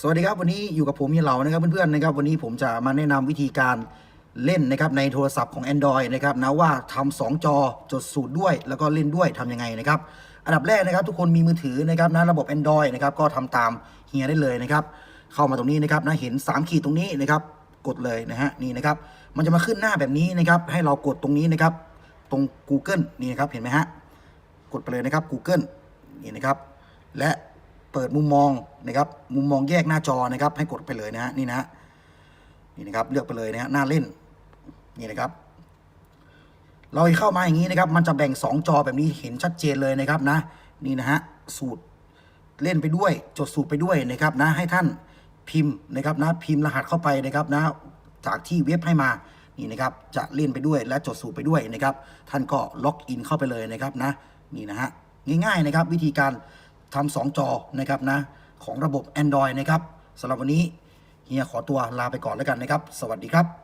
สวัสดีครับวันนี้อยู่กับผมเฮียเหลานะครับเพื่อนๆนะครับวันนี้ผมจะมาแนะนำวิธีการเล่นนะครับในโทรศัพท์ของ Android นะครับนะว่าทำสองจอจดสูตรด้วย แล้วก็เล่นด้วยทำยังไงนะครับอันดับแรกนะครับทุกคนมีมือถือนะครับนะระบบ Android นะครับก็ทำตามเฮียได้เลยนะครับเข้ามาตรงนี้นะครับนะเห็น 3 ขีดตรงนี้นะครับกดเลยนะฮะนี่นะครับมันจะมาขึ้นหน้าแบบนี้นะครับให้เรากดตรงนี้นะครับตรง Google นี่นะครับเห็นไหมฮะกดไปเลยนะครับ Google นี่นะครับและ เปิดมุมมองนะครับ มุมมองแยกหน้าจอนะครับ ให้กดไปเลยนะฮะนี่นะฮะนี่นะครับ เลือกไปเลยนะฮะหน้าเล่นนี่นะครับ เราเข้ามาอย่างนี้นะครับ มันจะแบ่ง 2 จอแบบนี้เห็นชัดเจนเลยนะครับนะ นี่นะฮะสูตรเล่นไปด้วย จดสูตรไปด้วยนะครับนะ ให้ท่านพิมพ์นะครับนะ พิมพ์รหัสเข้าไปนะครับนะ จากที่เว็บให้มานี่นะครับ จะเล่นไปด้วยและจดสูตรไปด้วยนะครับ ท่านก็ล็อกอินเข้าไปเลยนะครับนะ นี่นะฮะง่ายๆนะครับ วิธีการ ทำสองจอนะครับนะของระบบ Android นะครับสำหรับวันนี้เฮียขอตัวลาไปก่อนแล้วกันนะครับ สวัสดีครับ